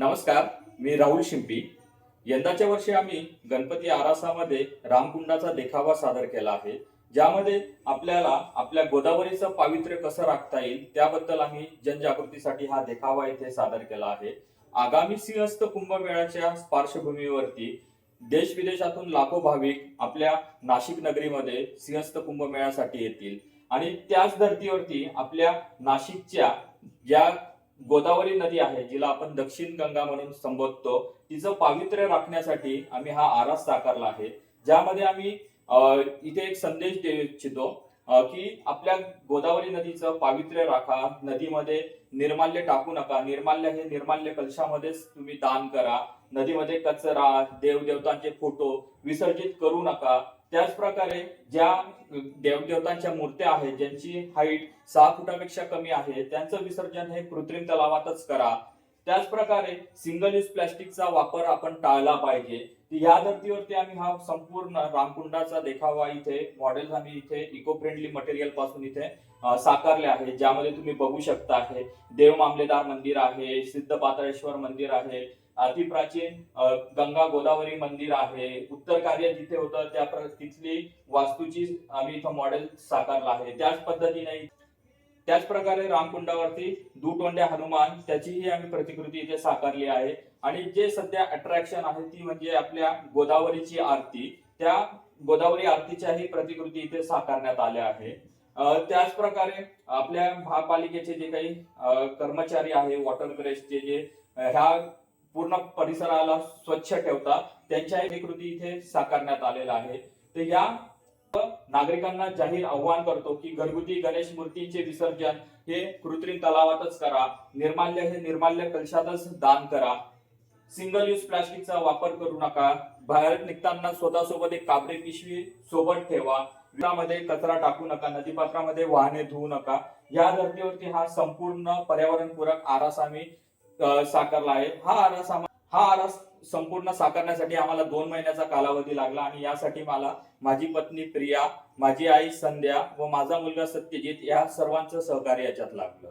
नमस्कार मी राहुल शिंपी. यंदाच्या वर्षी आम्ही गणपती आरासामध्ये रामकुंडाचा देखावा सादर केला आहे ज्यामध्ये आपल्याला आपल्या गोदावरीचं पावित्र्य कसं राखता येईल त्याबद्दल आम्ही जनजागृतीसाठी हा देखावा इथे सादर केला आहे. आगामी सिंहस्थ कुंभमेळ्याच्या पार्श्वभूमीवरती देश विदेशातून लाखो भाविक आपल्या नाशिक नगरीमध्ये सिंहस्थ कुंभमेळ्यासाठी येतील. आणि त्याच धर्तीवरती आपल्या नाशिकच्या ज्या गोदावरी नदी आहे जिला आपण दक्षिण गंगा म्हणून संबोधतो. तिचं पावित्र्य राखण्यासाठी आम्ही हा आरास साकारला आहे. ज्यामध्ये आम्ही इथे एक संदेश देऊ इच्छितो की आपल्या गोदावरी नदीचं पावित्र्य राखा. नदीमध्ये निर्माल्य टाकू नका. निर्माल्य हे निर्माल्य कलशामध्येच तुम्ही दान करा. नदीमध्ये कचरा देवदेवतांचे फोटो विसर्जित करू नका. त्याचप्रकारे ज्या देवदेवतांच्या मूर्त्या आहेत ज्यांची हाईट सहा फुटापेक्षा कमी आहे त्यांचं विसर्जन हे कृत्रिम तलावातच करा. त्याच प्रकारे सिंगल यूज प्लॅस्टिकचा वापर आपण टाळला पाहिजे. या धर्तीवरती आम्ही हा संपूर्ण रामकुंडाचा देखावा इथे मॉडेल आम्ही इथे इको फ्रेंडली मटेरियलपासून इथे साकारले आहे ज्यामध्ये तुम्ही बघू शकता आहे देव मामलेदार मंदिर आहे सिद्ध पाताळेश्वर मंदिर आहे अतिप्राचीन गंगा गोदावरी मंदिर आहे. उत्तर कार्य जिथे होतं त्या तिथली वास्तूची आम्ही इथं मॉडेल साकारला आहे. त्याच पद्धतीने त्याच प्रकारे रामकुंडावरती दुटोंड्या हनुमान त्याचीही आम्ही प्रतिकृती इथे साकारली आहे. आणि जे सध्या अट्रॅक्शन आहे ती म्हणजे आपल्या गोदावरीची आरती. त्या गोदावरी आरतीच्याही प्रतिकृती इथे साकारण्यात आल्या आहे. त्याच प्रकारे आपल्या महापालिकेचे जे काही कर्मचारी आहे वॉटर ग्रेसचे जे ह्या पूर्ण परिसराला स्वच्छ ठेवता त्यांच्याही कृती इथे साकारण्यात आलेला आहे. तर या नागरिकांना जाहीर आव्हान करतो की घरगुती गणेश मूर्तींचे विसर्जन हे कृत्रिम तलावातच करा निर्माल्य हे निर्माल्य कलशातच दान करा. सिंगल यूज प्लास्टिकचा वापर करू नका बाहेर निघताना स्वतःसोबत एक कापडी पिशवी सोबत ठेवा विळामध्ये कचरा टाकू नका नदीपात्रामध्ये वाहने धुवू नका. या धर्तीवरती हा संपूर्ण पर्यावरणपूरक आरास आम्ही साकारला आहे. हा आरास हा आरास संपूर्ण साकारण्यासाठी आम्हाला दोन महिन्याचा कालावधी लागला आणि यासाठी मला माझी पत्नी प्रिया माझी आई संध्या व माझा मुलगा सत्यजित या सर्वांचं सहकार्य याच्यात लागलं.